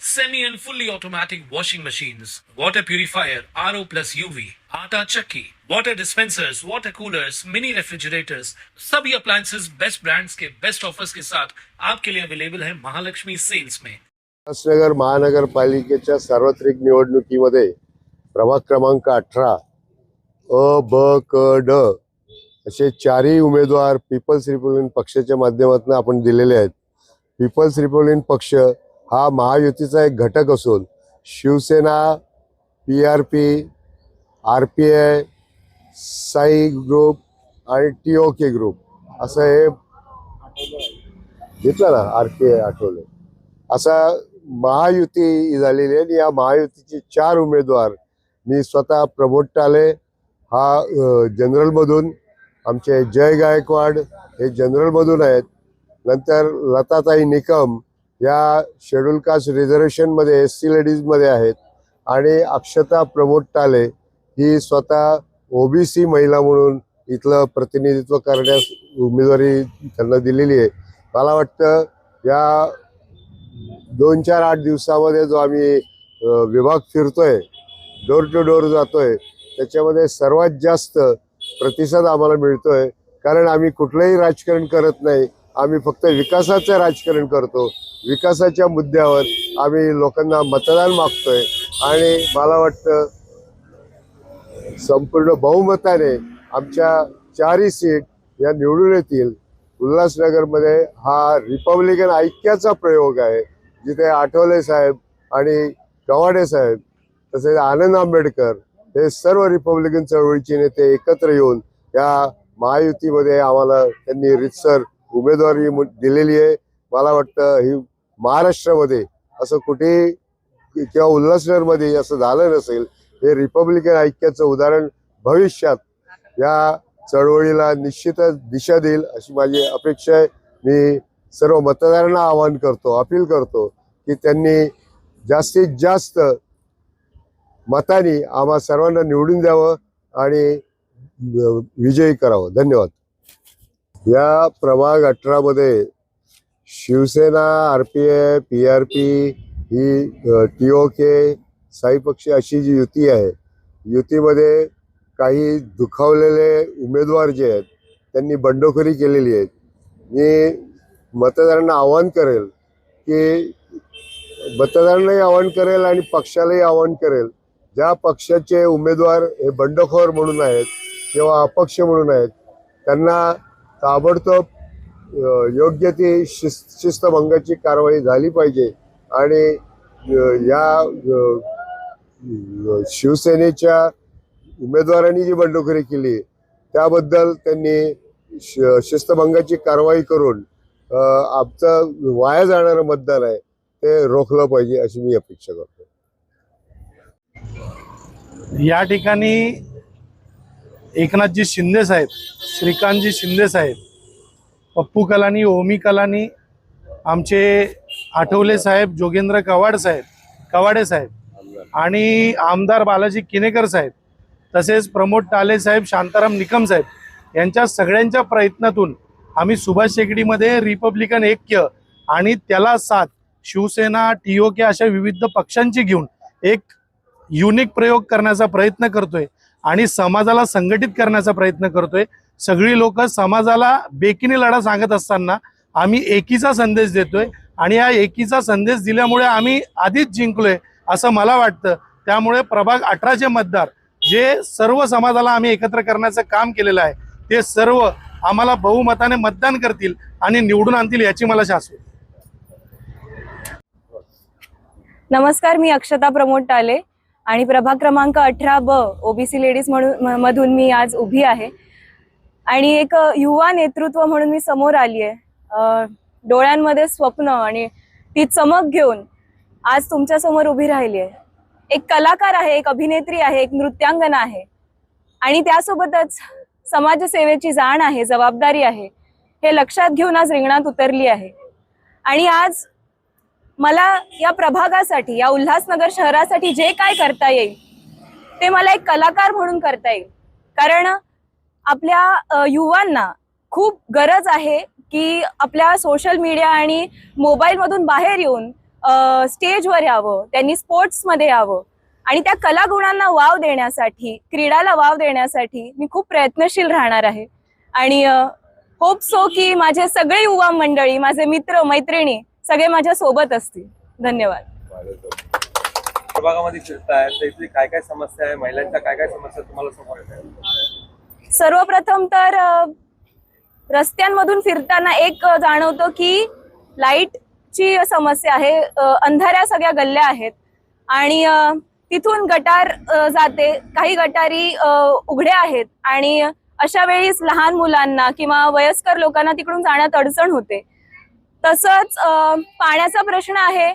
semi and fully automatic washing machines, water purifier, RO plus UV, आटा चक्की, water dispensers, water coolers, mini refrigerators, सभी appliances best brands के best offers के साथ आपके लिए अवेलेबल है महालक्ष्मी सेल्स में उल्हासनगर महानगरपालिकेच्या सार्वत्रिक निवडणुकीमध्ये प्रभाग क्रमांक अठरा अ ब क ड असे चारही उमेदवार पीपल्स रिपब्लिकन पक्षाच्या माध्यमातून आपण दिलेले आहेत. पीपल्स रिपब्लिकन पक्ष हा महायुतीचा एक घटक असून Shivsena P R P R P I Sai group आणि टी ओ के ग्रुप असं हे घेतलं ना आर पी आय आठवले. असा महायुती झालेली आहे आणि या महायुतीचे चार उमेदवार मी स्वतः प्रमोद टाले हा जनरलमधून आमचे जय गायकवाड हे जनरलमधून आहेत. नंतर लताताई निकम या शेड्यूल कास्ट रिझर्वेशनमध्ये एस सी लेडीजमध्ये आहेत. आणि अक्षता प्रमोद टाले ही स्वतः ओबीसी महिला म्हणून इथलं प्रतिनिधित्व करण्यास उमेदवारी त्यांना दिलेली आहे. मला वाटतं या दोन चार आठ दिवसामध्ये जो आम्ही विभाग फिरतोय डोर टू डोर जातोय त्याच्यामध्ये सर्वात जास्त प्रतिसाद आम्हाला मिळतोय. कारण आम्ही कुठलंही राजकारण करत नाही. आम्ही फक्त विकासाचं राजकारण करतो. विकासाच्या मुद्द्यावर आम्ही लोकांना मतदान मागतोय. आणि मला वाटतं संपूर्ण बहुमताने आमच्या चारही सीट या निवडून येतील. उल्हासनगरमध्ये हा रिपब्लिकन ऐक्याचा प्रयोग आहे. जिथे आठवले साहेब आणि कवाडे साहेब तसेच आनंद आंबेडकर हे सर्व रिपब्लिकन चळवळीचे नेते एकत्र येऊन या महायुतीमध्ये आम्हाला त्यांनी रितसर उमेदवारी मु- दिलेली आहे. मला वाटतं ही महाराष्ट्रामध्ये असं कुठेही किंवा उल्हासनगरमध्ये असं झालं नसेल हे रिपब्लिकन ऐक्याचं उदाहरण भविष्यात या चळवळीला निश्चितच दिशा देईल अशी माझी अपेक्षा आहे. मी सर्व मतदारांना आवाहन करतो अपील करतो की त्यांनी जास्तीत जास्त मताने आम्हा सर्वांना निवडून द्यावं आणि विजयी करावं. धन्यवाद. या प्रभाग अठरामध्ये Shivsena R P F P R P ही टी ओ के साई पक्ष अशी जी युती आहे युतीमध्ये काही दुखावलेले उमेदवार जे आहेत त्यांनी बंडखोरी केलेली आहे. मी मतदारांना आवाहन करेल की मतदारांनाही आवाहन करेल आणि पक्षालाही आवाहन करेल ज्या पक्षाचे उमेदवार हे बंडखोर म्हणून आहेत किंवा अपक्ष म्हणून आहेत त्यांना ताबडतोब योग्य ती शिस्त शिस्तभंगाची कारवाई झाली पाहिजे. आणि या शिवसेनेच्या उमेदवारांनी जी बंडखोरी केली त्याबद्दल त्यांनी शिस्तभंगाची कारवाई करून आमचं वाया जाणारं मतदान आहे ते रोखलं पाहिजे अशी मी अपेक्षा करतो. या ठिकाणी एकनाथजी शिंदे साहेब श्रीकांतजी शिंदे साहेब पप्पू कलानी ओमी कलानी आमचे आठवले साहेब जोगेंद्र कवाड साहेब कवाडे साहेब आणि आमदार बालाजी किनेकर साहेब तसेच प्रमोद टाले साहेब शांताराम निकम साहेब यांच्या सगळ्यांच्या प्रयत्नातून आम्ही सुभाष शेगडीमध्ये रिपब्लिकन ऐक्य आणि त्याला साथ शिवसेना टीओके अशा विविध पक्षांची घेऊन एक युनिक प्रयोग करण्याचा प्रयत्न करतोय. आणि समाजाला संघटित करण्याचा प्रयत्न करतोय. सगळी लोक समाजाला बेकीने लढा सांगत असताना आम्ही एकीचा संदेश देतोय आणि या एकीचा संदेश दिल्यामुळे आम्ही आधीच जिंकलोय असं मला वाटतं. त्यामुळे प्रभाग अठराचे मतदार जे सर्व समाजाला आम्ही एकत्र करण्याचं काम केलेलं आहे ते सर्व आम्हाला बहुमताने मतदान करतील आणि निवडून आणतील याची मला शासू नमस्कार मी अक्षता प्रमोद टाले. आणि प्रभाग क्रमांक अठरा ब ओबीसी लेडीज म्हणून म- मधून मी आज उभी आहे. आणि एक युवा नेतृत्व म्हणून मी समोर आली आहे डोळ्यांमध्ये स्वप्न आणि ती चमक घेऊन आज तुमच्यासमोर उभी राहिली आहे एक कलाकार आहे एक अभिनेत्री आहे एक नृत्यांगना आहे. आणि त्यासोबतच समाजसेवेची जाण आहे जबाबदारी आहे. हे लक्षात घेऊन आज रिंगणात उतरली आहे. आणि आज मला या प्रभागासाठी या उल्हासनगर शहरासाठी जे काय करता येईल ते मला एक कलाकार म्हणून करता येईल. कारण आपल्या युवांना खूप गरज आहे की आपल्या सोशल मीडिया आणि मोबाईलमधून बाहेर येऊन स्टेजवर यावं त्यांनी स्पोर्ट्समध्ये यावं. आणि त्या कलागुणांना वाव देण्यासाठी क्रीडाला वाव देण्यासाठी मी खूप प्रयत्नशील राहणार आहे. आणि होप सो की माझे सगळे युवा मंडळी माझे मित्र मैत्रिणी सगळे माझ्या सोबत असतील. धन्यवाद. प्रभागामध्ये फिरताय तर इथली काय काय समस्या आहे? महिलांच्या काय काय समस्या तुम्हाला समोर येत आहेत? सर्वप्रथम तर अ, रस्त्यांमधून फिरताना एक अ, जाणवतं की लाईटची समस्या आहे. अ, अंधाऱ्या सगळ्या गल्ल्या आहेत. आणि अ, तिथून गटार अ, जाते. काही गटारी अ, उघड्या आहेत. आणि अशा वेळीच लहान मुलांना किंवा वयस्कर लोकांना तिकडून जाण्यात अडचण होते. तसंच पाण्याचा प्रश्न आहे.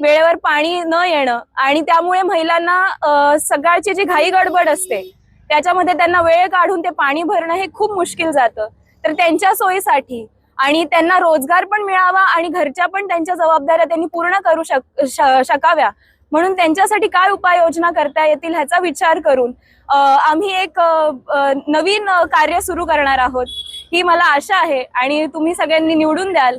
वेळेवर पाणी न येणं आणि त्यामुळे महिलांना सकाळची जी घाई गडबड असते त्याच्यामध्ये त्यांना वेळ काढून ते पाणी भरणं हे खूप मुश्किल जातं. तर त्यांच्या सोयीसाठी आणि त्यांना रोजगार पण मिळावा आणि घरच्या पण त्यांच्या जबाबदाऱ्या त्यांनी पूर्ण करू शक शकाव्या. म्हणून त्यांच्यासाठी काय उपाययोजना करता येतील ह्याचा विचार करून आम्ही एक नवीन कार्य सुरू करणार आहोत. ही मला आशा आहे आणि तुम्ही सगळ्यांनी निवडून द्याल.